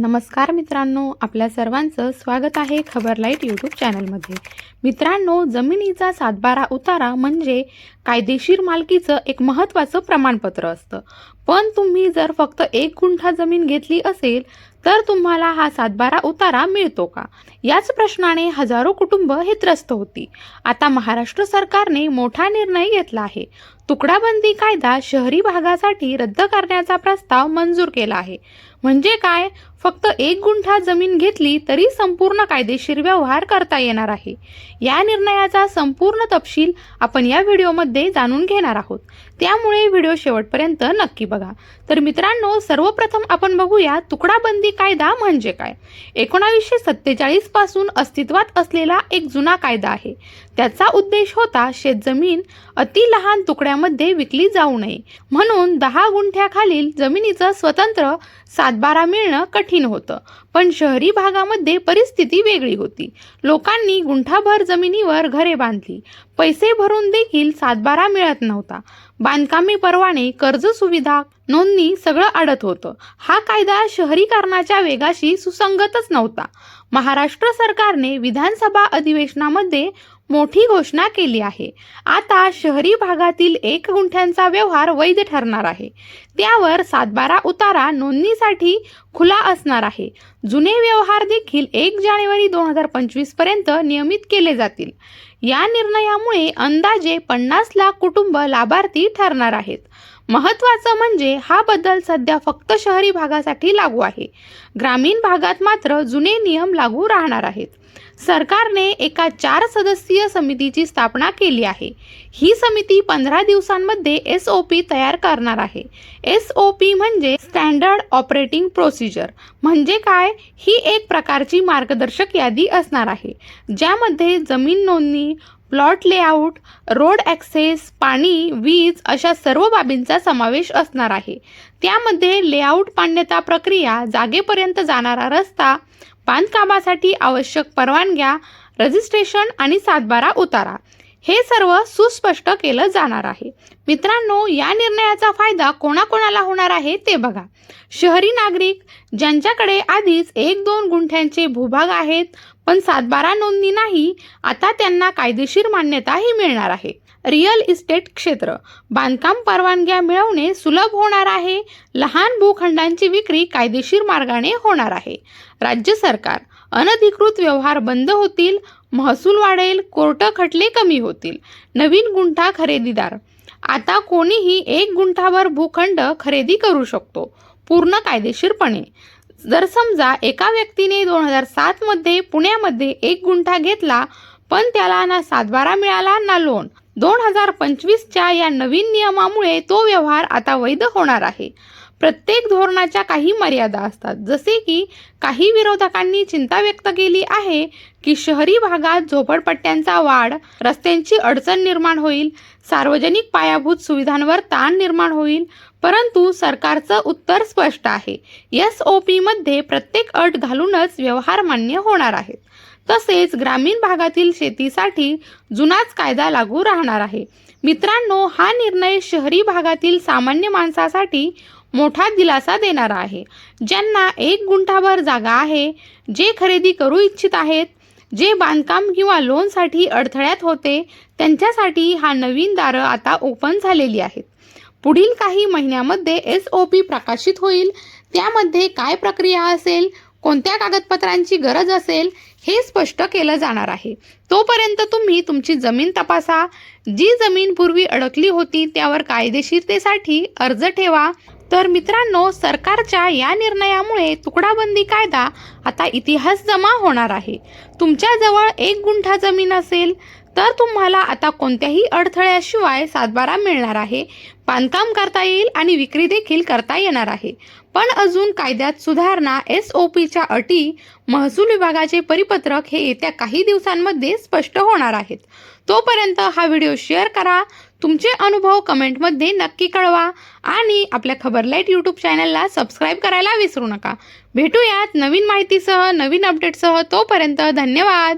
नमस्कार मित्रांनो आपल्या सर्वांचं स्वागत आहे खबर लाइट यूट्यूब चॅनलमध्ये. मित्रांनो जमिनीचा सातबारा उतारा म्हणजे कायदेशीर मालकीचं एक महत्त्वाचं प्रमाणपत्र असतं. पण तुम्ही जर फक्त एक गुंठा जमीन घेतली असेल तर तुम्हाला हा सातबारा उतारा मिळतो का? याच प्रश्नाने हजारो कुटुंब हे त्रस्त होती. आता महाराष्ट्र सरकारने मोठा निर्णय घेतला आहे. तुकडाबंदी कायदा शहरी भागासाठी रद्द करण्याचा प्रस्ताव मंजूर केला आहे. म्हणजे काय? फक्त एक गुंठा जमीन घेतली तरी संपूर्ण कायदेशीर व्यवहार करता येणार आहे. या निर्णयाचा संपूर्ण तपशील आपण या व्हिडिओमध्ये जाणून घेणार आहोत. त्यामुळे व्हिडिओ शेवटपर्यंत नक्की बघा. तर मित्रांनो सर्वप्रथम आपण बघूया तुकडाबंदी कायदा म्हणजे काय? एकोणावीसशे सत्तेचाळीसपासून अस्तित्वात असलेला एक जुना कायदा आहे. त्याचा उद्देश होता शेतजमीन अति लहान तुकड्यामध्ये विकली जाऊ नये. म्हणून दहा गुंठ्याखालील जमिनीचं स्वतंत्र सातबारा मिळणं कठीण होतं. पण शहरी भागामध्ये परिस्थिती वेगळी होती. लोकांनी गुंठाभर जमिनीवर घरे बांधली. पैसे भरून देखील सातबारा मिळत नव्हता. बांधकामी परवाने कर्ज सुविधा नोंदणी सगळं अडत होतं. हा कायदा शहरीकरणाच्या वेगाशी सुसंगतच नव्हता. महाराष्ट्र सरकारने विधानसभा अधिवेशनामध्ये मोठी घोषणा केली आहे. आता शहरी भागातील एक गुंठ्यांचा व्यवहार वैध ठरणार आहे. त्यावर सातबारा उतारा नोंदणीसाठी खुला असणार आहे. जुने व्यवहार देखील एक जानेवारी दोन हजार पंचवीसपर्यंत नियमित केले जातील. या निर्णयामुळे अंदाजे पन्नास लाख कुटुंब लाभार्थी ठरणार आहेत. महत्त्वाचं म्हणजे हा बदल सध्या फक्त शहरी भागासाठी लागू आहे. ग्रामीण भागात मात्र जुने नियम लागू राहणार आहेत. सरकारने एका चार सदस्यीय समितीची स्थापना केली आहे. ही समिती पंधरा दिवसांमध्ये एस ओ पी तयार करणार आहे. एस ओ पी म्हणजे स्टँडर्ड ऑपरेटिंग प्रोसिजर म्हणजे काय? ही एक प्रकारची मार्गदर्शक यादी असणार आहे. ज्यामध्ये जमीन नोंदणी प्लॉट लेआउट रोड ॲक्सेस पाणी वीज अशा सर्व बाबींचा समावेश असणार आहे. त्यामध्ये लेआउट मान्यता प्रक्रिया जागेपर्यंत जाणारा रस्ता बांधकामासाठी आवश्यक परवानग्या रजिस्ट्रेशन आणि सातबारा उतारा. हे सर्व सुस्पष्ट केलं जाणार आहे. मित्रांनो या निर्णयाचा फायदा कोणाकोणाला होणार आहे ते बघा. शहरी नागरिक ज्यांच्याकडे आधीच एक दोन गुंठ्यांचे भूभाग आहेत पण सातबारा नोंदणी नाही आता त्यांना कायदेशीर मान्यताही मिळणार आहे. रिअल इस्टेट क्षेत्र. बांधकाम परवानग्या मिळवणे सुलभ होणार आहे. लहान भूखंडांची विक्री कायदेशीर मार्गाने होणार आहे. राज्य सरकार अनधिकृत व्यवहार बंद होतील महसूल वाढेल कोर्ट खटले कमी होतील. नवीन गुंठा खरेदीदार. आता कोणीही एक गुंठावर भूखंड खरेदी करू शकतो पूर्ण कायदेशीरपणे. जर समजा एका व्यक्तीने दोन हजार सातमध्ये पुण्यामध्ये एक गुंठा घेतला पण त्याला ना सातबारा मिळाला ना लोन दोन हजार पंचवीसच्या या नवीन नियमामुळे तो व्यवहार आता वैध होणार आहे. प्रत्येक धोरणाच्या काही मर्यादा असतात. जसे की काही विरोधकांनी चिंता व्यक्त केली आहे की शहरी भागात झोपडपट्ट्यांचा वाढ रस्त्यांची अडचण निर्माण होईल सार्वजनिक पायाभूत सुविधांवर ताण निर्माण होईल परंतु सरकारचं उत्तर स्पष्ट आहे. एस ओ पीमध्ये प्रत्येक अट घालूनच व्यवहार मान्य होणार आहेत. तसेच ग्रामीण भागातील शेतीसाठी जुनाच कायदा लागू राहणार आहे. मित्रांनो हा निर्णय शहरी भागातील सामान्य माणसासाठी मोठा दिलासा देणारा आहे. ज्यांना एक गुंठाभर जागा आहे जे खरेदी करू इच्छित आहेत जे बांधकाम किंवा लोनसाठी अडथळ्यात होते त्यांच्यासाठी हा नवीन दारं आता ओपन झालेली आहेत. पुढील काही महिन्यामध्ये एस ओ पी प्रकाशित होईल. त्यामध्ये काय प्रक्रिया असेल कोणत्या कागदपत्रांची गरज असेल हे स्पष्ट केलं जाणार आहे. तोपर्यंत तुम्ही तुमची जमीन तपासा. जी जमीन पूर्वी अडकली होती त्यावर कायदेशीरतेसाठी अर्ज ठेवा. तर मित्रांनो सरकारच्या या निर्णयामुळे तुकडाबंदी कायदा आता इतिहास जमा होणार आहे. तुमच्याजवळ एक गुंठा जमीन असेल तर तुम्हाला आता कोणत्याही अडथळ्याशिवाय सातबारा मिळणार आहे. बांधकाम करता येईल आणि विक्री देखील करता येणार आहे. पण अजून कायद्यात सुधारणा एस ओ पीच्या अटी महसूल विभागाचे परिपत्रक हे येत्या काही दिवसांमध्ये स्पष्ट होणार आहेत. तोपर्यंत हा व्हिडिओ शेअर करा. तुमचे अनुभव कमेंटमध्ये नक्की कळवा. आणि आपल्या खबरलाईट यूट्यूब चॅनलला सबस्क्राईब करायला विसरू नका. भेटूयात नवीन माहितीसह नवीन अपडेटसह. तोपर्यंत धन्यवाद.